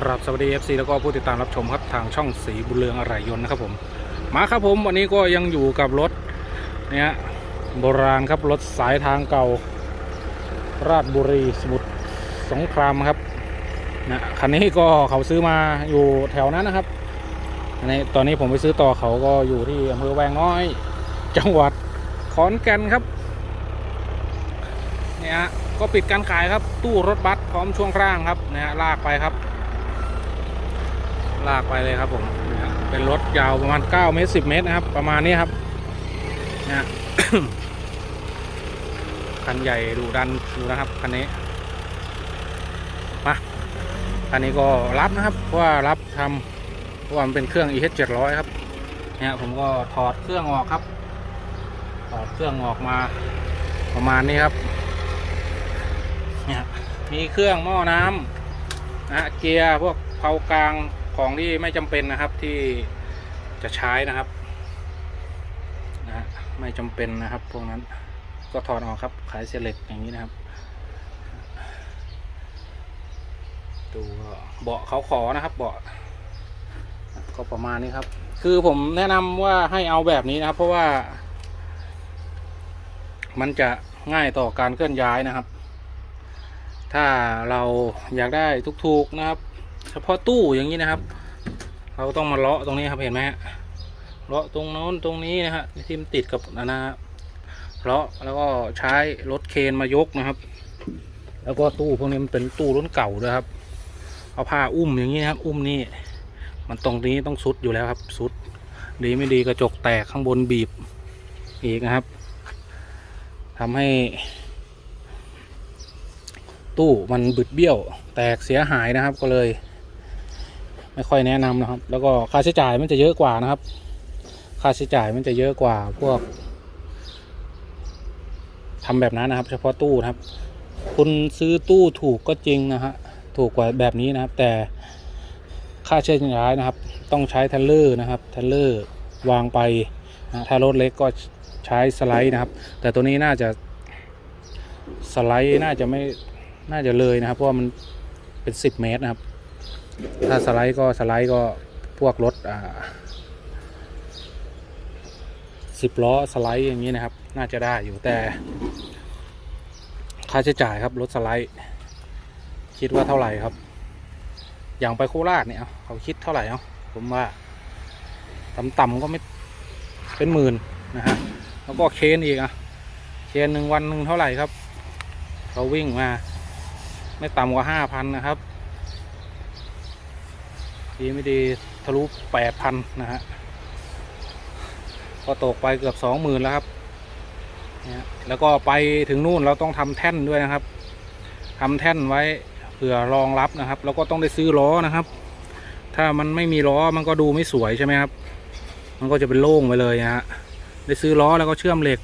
ครับสวัสดี FC แล้วก็ผู้ติดตามรับชมครับทางช่องสีบุญเรืองอะไรยนต์นะครับผม มาครับผมวันนี้ก็ยังอยู่กับรถเนี่ยโบราณครับรถสายทางเก่า ราชบุรีสมุทรสงครามครับนะคันนี้ก็เขาซื้อมาอยู่แถวนั้นนะครับอันนตอนนี้ผมไปซื้อต่อเขาก็อยู่ที่อำเภอแวงน้อย จังหวัดขอนแก่นครับเนี่ยฮะก็ปิดการขายครับตู้รถบัสพร้อมช่วงล่างครับนะฮะลากไปครับ ลากไปเลยครับผม เป็นรถยาวประมาณ 9 เมตร 10 เมตรนะครับ ประมาณนี้ครับนะคันใหญ่ดูดันอยู่นะครับคันนี้มาคันนี้ก็รับนะครับเพราะว่ารับทำเพราะว่ามันเป็นเครื่อง EH 700ครับเนี่ยผมก็ถอดเครื่องออกครับ ถอดเครื่องออกมาประมาณนี้ครับเนี่ยมีเครื่องหม้อน้ำนะเกียร์พวกเพากลาง ของที่ไม่จำเป็นนะครับที่จะใช้นะครับนะไม่จำเป็นนะครับ พวกนั้นก็ถอดออกครับขายเซเล็กอย่างนี้นะครับดูก็เบาะเขาขอนะครับเบาะก็ประมาณนี้ครับ คือผมแนะนำว่าให้เอาแบบนี้นะครับ เพราะว่า มันจะง่ายต่อการเคลื่อนย้ายนะครับ ถ้าเราอยากได้ทุกๆนะครับ เฉพาะตู้อย่างนี้นะครับ เราต้องมาเลาะตรงนี้ครับเห็นไหมฮะเลาะตรงโน้นตรงนี้นะฮะที่มันติดกับนะนะเลาะแล้วก็ใช้รถเคนมายกนะครับ แล้วก็ตู้พวกนี้มันเป็นตู้รุ่นเก่าด้วยครับ เอาผ้าอุ้มอย่างนี้นะครับ อุ้มนี่มันตรงนี้ต้องซุดอยู่แล้วครับซุดดีไม่ดีกระจกแตกข้างบนบีบอีกนะครับทำให้ ตู้มันบึดเบี้ยว แตกเสียหายนะครับก็เลย ไม่ค่อยแนะนำนะครับ แล้วก็ค่าใช้จ่ายมันจะเยอะกว่านะครับ ค่าใช้จ่ายมันจะเยอะกว่าพวกทำแบบนั้นนะครับ เฉพาะตู้นะครับ คุณซื้อตู้ถูกก็จริงนะฮะถูกกว่าแบบนี้นะครับ แต่ค่าใช้จ่ายนะครับ ต้องใช้เทเลอร์นะครับเทเลอร์วางไปนะถ้ารถเล็กก็ใช้สไลด์นะครับ แต่ตัวนี้น่าจะสไลด์น่าจะไม่น่าจะเลยนะครับ เพราะว่ามันเป็น 10 เมตรนะครับ ถ้าสไลด์ก็สไลด์ก็พวกรถอ่าสิบล้อสไลด์อย่างนี้นะครับ น่าจะได้อยู่แต่ ค่าใช้จ่ายครับรถสไลด์ คิดว่าเท่าไหร่ครับ อย่างไปโคราชเนี่ยเขาคิดเท่าไหร่เอาะผมว่าต่ำๆก็ไม่เป็นหมื่นนะฮะแล้วก็เคนอีกอะเคนหนึ่งวันหนึ่งเท่าไหร่ครับ เขาวิ่งมา ไม่ต่ำกว่าห้าพันนะครับ ดีไม่ดีทะลุแปดพันนะฮะก็ตกไปเกือบสองหมื่นแล้วครับเนี่ยแล้วก็ไปถึงนู่นเราต้องทำแท่นด้วยนะครับทำแท่นไว้เผื่อรองรับนะครับ แล้วก็ต้องได้ซื้อล้อนะครับ ถ้ามันไม่มีล้อมันก็ดูไม่สวยใช่ไหมครับ มันก็จะเป็นโล่งไปเลยนะฮะได้ซื้อล้อแล้วก็เชื่อมเหล็ก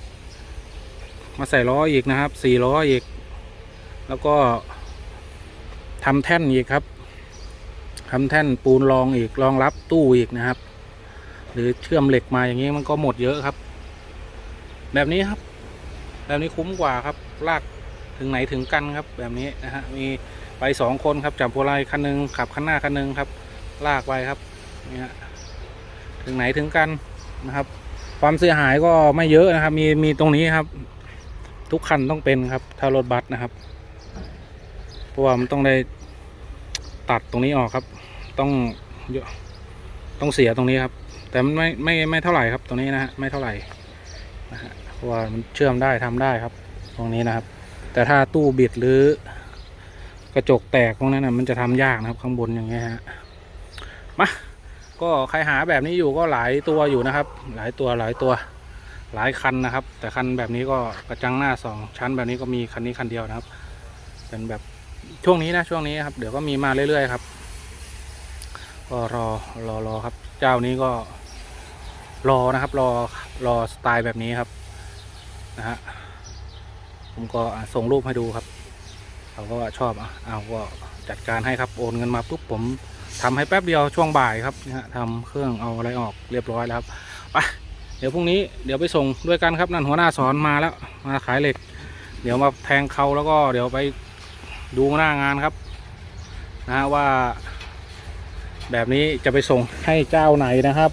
มาใส่ล้ออีกนะครับสี่ล้ออีก แล้วก็ทำแท่นอีกครับ ทำแท่นปูนรองอีกรองรับตู้อีกนะครับ หรือเชื่อมเหล็กมาอย่างนี้มันก็หมดเยอะครับ แบบนี้ครับ แบบนี้คุ้มกว่าครับ ลากถึงไหนถึงกันครับ แบบนี้นะฮะมีไปสองคนครับจับพวงมาลัยคันหนึงขับคันหน้าคันหนึงครับ ลากไปครับเนี่ยถึงไหนถึงกันนะครับ ความเสียหายก็ไม่เยอะนะครับ มีมีตรงนี้ครับ ทุกคันต้องเป็นครับ ถ้ารถบัสนะครับเพราะว่ามันต้องได้ตัดตรงนี้ออกครับ ต้องเยอะต้องเสียตรงนี้ครับ แต่มันไม่ไม่ไม่เท่าไหร่ครับตรงนี้นะฮะไม่เท่าไหร่นะฮะเพราะว่ามันเชื่อมได้ทำได้ครับ ตรงนี้นะครับ แต่ถ้าตู้บิดหรือกระจกแตกตรงนั้นนะมันจะทำยากนะครับข้างบนอย่างเงี้ยฮะมาก็ใครหาแบบนี้อยู่ก็หลายตัวอยู่นะครับ หลายตัวหลายตัวหลายคันนะครับ แต่คันแบบนี้ก็กระจังหน้าสองชั้นแบบนี้ก็มีคันนี้คันเดียวนะครับ เป็นแบบช่วงนี้นะช่วงนี้ครับ เดี๋ยวก็มีมาเรื่อยๆครับ ก็รอรอรอครับ เจ้านี้ก็รอนะครับ รอรอสไตล์แบบนี้ครับนะฮะผมก็ส่งรูปให้ดูครับเขาก็ชอบอะเอาก็จัดการให้ครับโอนเงินมาปุ๊บผมทำให้แป๊บเดียวช่วงบ่ายครับนะฮะทำเครื่องเอาอะไรออกเรียบร้อยแล้วครับไปเดี๋ยวพรุ่งนี้เดี๋ยวไปส่งด้วยกันครับนั่นหัวหน้าสอนมาแล้วมาขายเหล็ก เดี๋ยวมาแทงเขาแล้วก็เดี๋ยวไปดูหน้างานครับ นะฮะว่า แบบนี้จะไปส่งให้เจ้าไหนนะครับ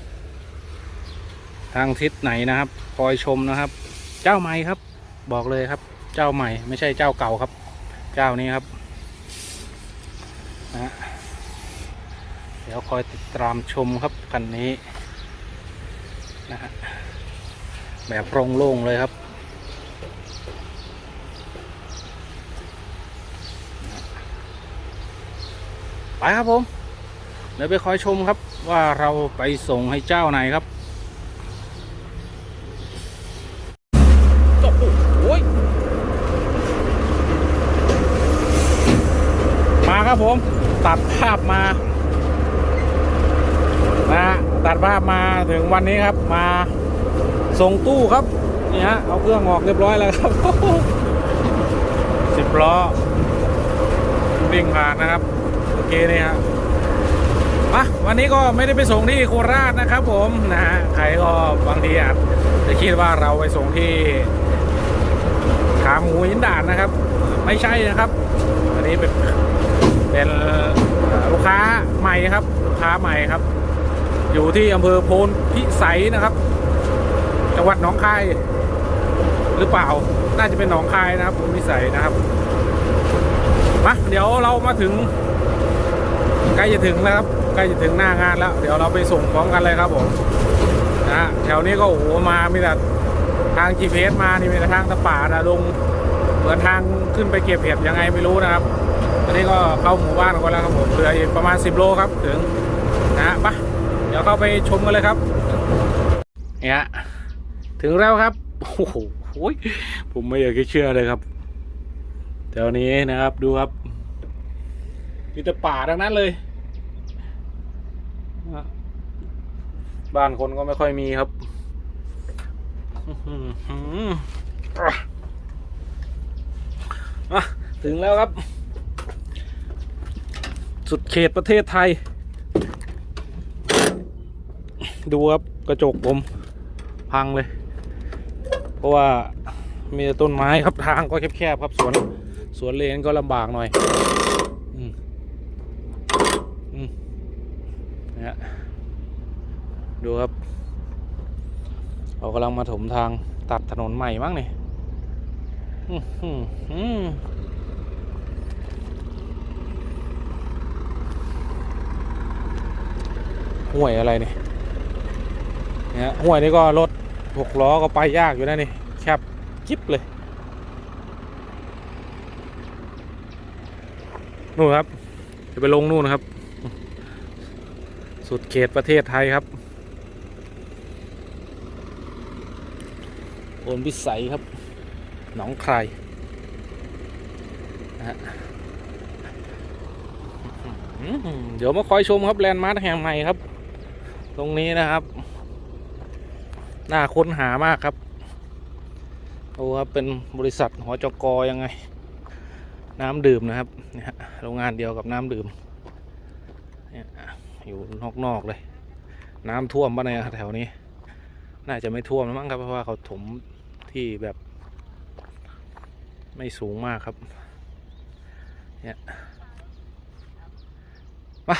ทางทิศไหนนะครับ คอยชมนะครับ เจ้าใหม่ครับ บอกเลยครับ เจ้าใหม่ ไม่ใช่เจ้าเก่าครับ เจ้านี้ครับนะเดี๋ยวคอยติดตามชมครับคันนี้นะฮะแบบโล่งๆเลยครับไปครับผม เดี๋ยวไปคอยชมครับว่าเราไปส่งให้เจ้าไหนครับโอ้โหมาครับผมตัดภาพมานะฮะตัดภาพมาถึงวันนี้ครับมาส่งตู้ครับนี่ฮะเอาเครื่องออกเรียบร้อยแล้วครับสิบล้อวิ่งผ่านนะครับโอเคนี่ฮะ มาวันนี้ก็ไม่ได้ไปส่งที่โคราชนะครับ ผมนะฮะใครก็บางทีอาจจะคิดว่าเราไปส่งที่ขาหมูหินด่านนะครับ ไม่ใช่นะครับ อันนี้เป็นเป็นลูกค้าใหม่ครับลูกค้าใหม่ครับ อยู่ที่อำเภอโพนพิสัยนะครับจังหวัดหนองคาย หรือเปล่าน่าจะเป็นหนองคายนะครับโพนพิสัยนะครับมาเดี๋ยวเรามาถึงใกล้จะถึงแล้วครับ ใกล้จะถึงหน้างานแล้ว เดี๋ยวเราไปส่งพร้อมกันเลยครับผมนะแถวนี้ก็โอ้โหมามีแต่ทาง GPS มานี่มีแต่ทางตะป่านะลงเหมือนทางขึ้นไปเก็บเห็ดยังไงไม่รู้นะครับอันนี้ก็เข้าหมู่บ้านกันแล้วครับผมเหลืออีกประมาณ 10 โลครับถึงนะฮะไปเดี๋ยวเข้าไปชมกันเลยครับเนี่ยถึงแล้วครับโอ้โหผมไม่อยากจะเชื่อเลยครับแถวนี้นะครับดูครับมีแต่ป่าดังนั้นเลย บ้านคนก็ไม่ค่อยมีครับถึงแล้วครับ สุดเขตประเทศไทย ดูครับกระจกผม พังเลย เพราะว่ามีต้นไม้ครับทางก็แคบๆครับสวน สวนเลนก็ลำบากหน่อย อืม อืมนะ ฮะ ดูครับเขากำลังมาถมทางตัดถนนใหม่มั้งนี่ห่วยอะไรนี่เนี่ยห่วยนี่ก็รถหกล้อก็ไปยากอยู่นะนี่แคบจิ๊บเลยนู่นครับ จะไปลงนู่นนะครับ สุดเขตประเทศไทยครับโอนวิสัยครับ หนองครนะฮะอื้เดี๋ยวมาคอยชมครับแลนด์มาร์คแห่งใหม่ครับ ตรงนี้นะครับ น่าค้นหามากครับโอ้ครับเป็นบริษัทหอจกอยังไง น้ำดื่มนะครับโรงงานเดียวกับน้ำดื่มเนี่ย อยู่นอกๆเลย น้ำท่วมปะเนี่ยแถวนี้ น่าจะไม่ท่วมแล้วมั้งครับเพราะว่าเขาถมที่แบบ ไม่สูงมากครับ เนี่ยมา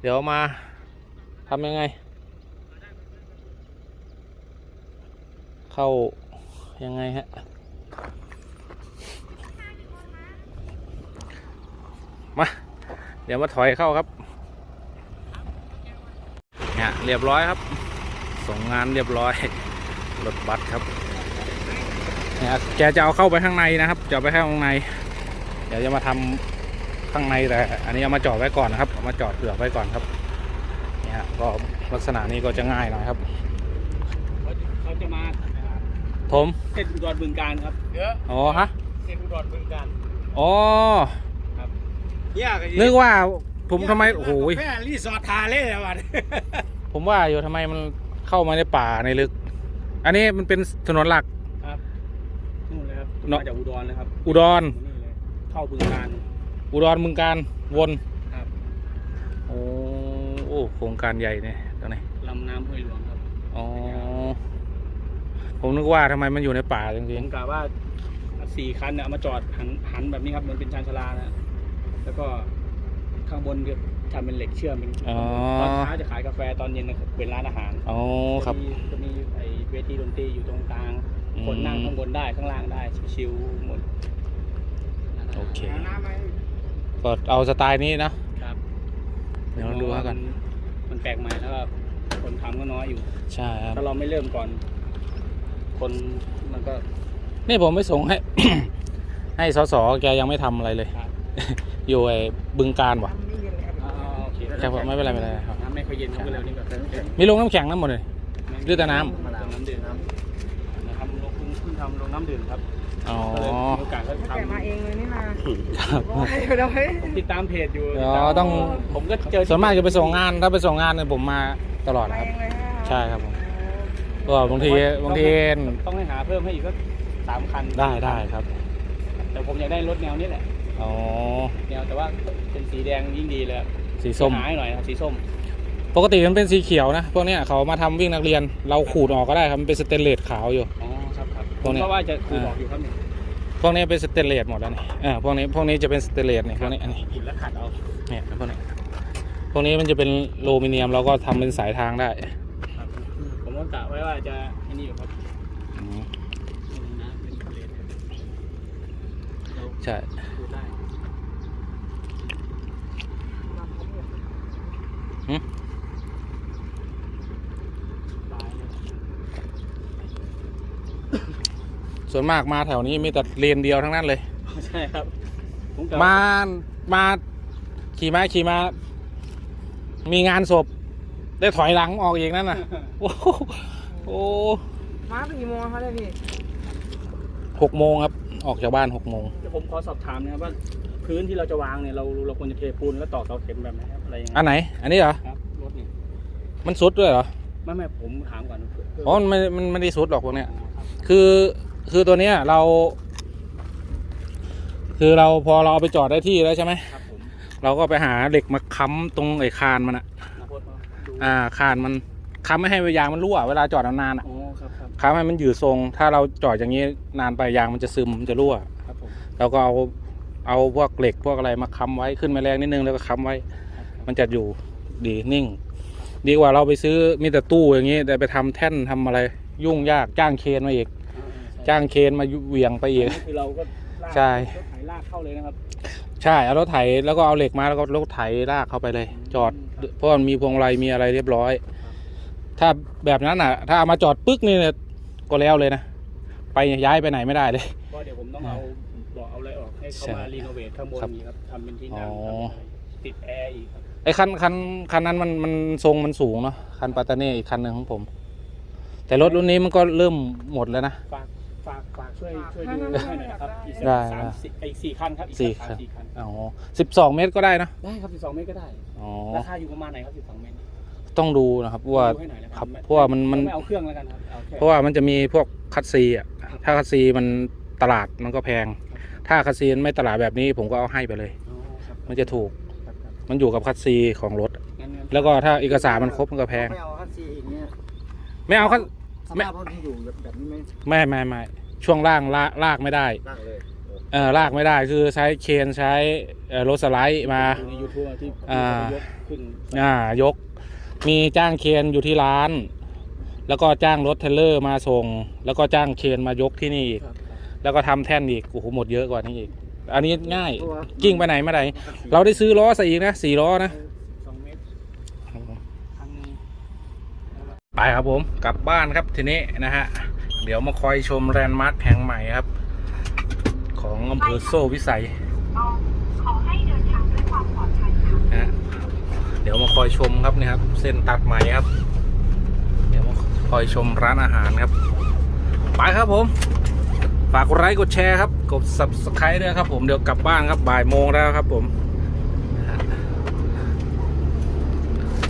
เดี๋ยวมาทำยังไง เข้ายังไงฮะมา เดี๋ยวมาถอยเข้าครับ เนี่ยเรียบร้อยครับ ส่งงานเรียบร้อยรถบัสครับเนี่ยแกจะเอาเข้าไปข้างในนะครับจะเอาไปข้างในเดี๋ยวจะมาทำข้างในแต่อันนี้เอามาจอดไว้ก่อนนะครับเอามาจอดเผื่อไว้ก่อนครับเนี่ยฮะก็ลักษณะนี้ก็จะง่ายหน่อยครับเขาจะมาผมเส้นอุดรบึงการครับเยอะอ๋อฮะเส้นอุดรบึงการอ๋อยากนึกว่า ผมทำไมโอ้โหแม่รีสอร์ททาเลยอะวันผมว่าอยู่ทำไมมันเข้ามาในป่าในลึก อันนี้มันเป็นถนนหลัก ครับนู่นเลยครับเนอะ มาจากอุดรเลยครับอุดร นี่เลยเข้าบึงการ อุดรมึงการวนครับ โอ้โอ้โครงการใหญ่เนี่ยตรงนี้ลำน้ำห้วยหลวงครับอ๋อผมนึกว่าทำไมมันอยู่ในป่าจผริงมกะว่าสี่คันเนี่ยเอามาจอดหันหันแบบนี้ครับเหมือนเป็นชานชาลานะแล้วก็ ข้างบบนก็ทำเป็นเหล็กเชื่อมเป็นอ๋อ ตอนเช้าจะขายกาแฟตอนเย็นเป็นร้านอาหารอ๋อครับ จะมีจะมีไอ้เวทีดนตรีอยู่ตรงกลาง อืม คนนั่งข้างบนได้ข้างล่างได้ชิวๆหมดโอเคก็เอาสไตล์นี้นะ ครับเดี๋ยวดูแล้วกันมันมันแปลกใหม่แล้วก็คนทำก็น้อยอยู่ ใช่ครับ ถ้าเราไม่เริ่มก่อน คนมันก็นี่ผมไม่ส่งให้ ให้สสแกยังไม่ทำอะไรเลยครับอยู่ไอ้บึงการวะอ๋อโอเคครับผมไม่เป็นไรไม่เป็นไรครับ น้ำไม่ค่อยเย็นครับก็เร็วนี่แบบมีลงน้ำแข็งน้ำหมดเลย หรือแต่น้ำลงน้ำดื่มครับนะครับลงเพิ่งทำลงน้ำดื่มครับอ๋อ ก็เลยมีโอกาสก็แกะมาทำเองเลยนี่นาครับโอ้ยเดี๋ยวเฮ้ยผมติดตามเพจอยู่อ๋อต้อง ผมก็เจอส่วนมากจะไปส่งงานถ้าไปส่งงานเนี่ยผมมาตลอดมาครับ เองเลยฮะใช่ครับผมก็บางทีบางทีต้องให้หาเพิ่มให้อีกสักสามคันได้ได้ครับแต่ผมอยากได้รถแนวนี้แหละ อ๋อ แนวแต่ว่าเป็นสีแดงยิ่งดีเลยครับ สีส้ม หาให้หน่อยครับสีส้ม ปกติมันเป็นสีเขียวนะพวกเนี้ยเขามาทำวิ่งนักเรียน เราขูดออกก็ได้ครับมันเป็นสเตนเลสขาวอยู่ อ๋อครับครับพผวกมเนี้ย ก็ว่าจะคูบอกอยู่ครับเนี่ยพวกนี้เป็นสเตนเลสหมดแล้วนี่อ่าพวกนี้พวกนี้จะเป็นสเตนเลสเนี่ยพวกนี้อันนี้หยิบแล้วขัดเอาเนี่ยพวกนี้พวกนี้มันจะเป็นโลมิเนียมเราก็ทำเป็นสายทางได้ครับผมก็กะไว้ว่าจะไอ้นี่อยู่ครับอืมนี่นะเป็นเกรดเราใช่ ดูได้ หึ ลายเลย ส่วนมากมาแถวนี้มีแต่เลนเดียวทั้งนั้นเลย ใช่ครับผมกะมามาขี่ม้าขี่ม้ามีงานศพ ได้ถอยหลังออกอีกนั่นน่ะ โอ้โหโอ้มากี่โมงคะเนี่ยพี่หกโมงครับ ออกจากบ้านหกโมง เดี๋ยวผมขอสอบถามนะครับว่าพื้นที่เราจะวางเนี่ยเราเราควรจะเทปูนแล้วตอกเสาเข็มแบบไหนครับอะไรยังไงอันไหน อันนี้เหรอ ครับรถเนี่ยมันสุดด้วยเหรอ ไม่ไม่ผมถามก่อนเพื่อ๋อมันไม่มันไม่ได้สุดหรอกพวกเนี้ยครับคือ คือตัวเนี้ยเรา คือเราพอเราเอาไปจอดได้ที่แล้วใช่ไหมครับผมเราก็ไปหาเหล็กมาค้ำตรงไอ้คานมันอะนาโพสมาดูอ่าคานมันค้ำไม่ให้ยางมันรั่วเวลาจอดนานๆอะอ๋อครับครับค้ำให้มันอยู่ทรง ถ้าเราจอดอย่างนี้นานไปยางมันจะซึมมันจะรั่ว ครับผมเราก็เอาเอาพวกเหล็กพวกอะไรมาค้ำไว้ขึ้นมาแรงนิดนึงแล้วก็ค้ำไว้ ครับครับมันจะอยู่ดีนิ่ง ดีกว่าเราไปซื้อมีแต่ตู้อย่างนี้แต่ไปทำแท่นทำอะไร ยุ่งยากจ้างเคนมาอีกอ่าใช่ จ้างเคนมาเหวี่ยงไปอีกอันนี้คือเราก็ลากใช่ รถไถลากเข้าเลยนะครับใช่เอารถไถแล้วก็เอาเหล็กมาแล้วก็รถไถลากเข้าไปเลย จอดเพราะมันมีพวงมาลัยมีอะไรเรียบร้อย ถ้าแบบนั้นอะ ถ้าเอามาจอดปึ๊กนี่เนี่ยก็แล้วเลยนะไปย้ายไปไหนไม่ได้เลย ก็เดี๋ยวผมต้องเอาเบอกเอาอะไรออกให้เขาใช่มารีโนเวทข้างบนครับนี้ครับทำเป็นที่นั่งอ๋อ ทำเป็นอะไรติดแอร์อีกครับไอ้คันคันคันนั้นมันมันทรงมันสูงเนาะคันปาตาเน่อีกคันหนึ่งของผม แต่รถรุ่นนี้มันก็เริ่มหมดแล้วนะ ฝาก ฝากฝากช่วยช่วยดูให้หน่อยนะครับอีกสักได้สามได้สี่ไอ้สี่คันครับอีกสี่สักคัสานมสี่คันอ๋อสิบสองเมตรก็ได้นะได้ครับสิบสองเมตรก็ได้อ๋อราคาอยู่ประมาณไหนครับสิบสองเมตรต้องดูนะครับว่า ดูให้หน่อยนะคครัรับบเพราะว่ามันมัน ไม่เอาเครื่องแล้วกันครับเอาแค่ เพราะว่ามันจะมีพวกคัตซีอะถ้าคัตซีมันตลาดมันก็แพง ถ้าคัตซีมันไม่ตลาดแบบนี้ผมก็เอาให้ไปเลย อ๋อครับมันจะถูกครับครับมันอยู่กับคัตซีของรถ งั้นงั้นแล้วก็ถ้าเอกสารมันครบมันก็แพง ไม่เอาคัสซีอีกเนี่ยไม่เอาคัต สไม่ภาพรถที่อยู่แบบนี้ไหมไม่ไม่ไม่ช่วงล่างลากลากไม่ได้ตั้งเลยเออลากไม่ได้คือใช้เคนใช้เอ่อรถสไลด์มาดูในยูทูบที่อ่า ยกขึ้นอ่ายก มีจ้างเคนอยู่ที่ร้าน แล้วก็จ้างรถเทรลเลอร์มาส่ง แล้วก็จ้างเคนมายกที่นี่อีก ครับครับแล้วก็ทำแท่นอีกโอ้โหหมดเยอะกว่านี้อีก อันนี้ง่ายกิ้งไปไหนมาไหน เราได้ซื้อล้อใส่อีกนะสี่ล้อนะ สองเมตรทางหนึง ไปครับผมกลับบ้านครับทีนี้นะฮะ เดี๋ยวมาคอยชมแลนด์มาร์คแห่งใหม่ครับ ของอำเภอโซ่วิสัยขอให้เดินทางด้วยความปลอดภัยค่ะนะฮะเดี๋ยวมาคอยชมครับเนี่ยครับ เส้นตัดใหม่ครับ เดี๋ยวมาคอยชมร้านอาหารครับ ไปครับผม ฝากกดไลค์กดแชร์ครับ กด subscribe ด้วยครับผมเดี๋ยวกลับบ้านครับบ่ายโมงแล้วครับผม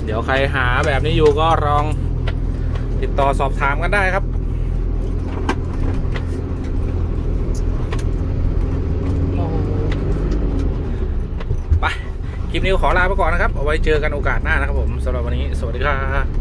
เดี๋ยวใครหาแบบนี้อยู่ก็ลอง ติดต่อสอบถามกันได้ครับไปคลิปนี้ขอลาไปก่อนนะครับ เอาไว้เจอกันโอกาสหน้านะครับผมสำหรับวันนี้ สวัสดีครับ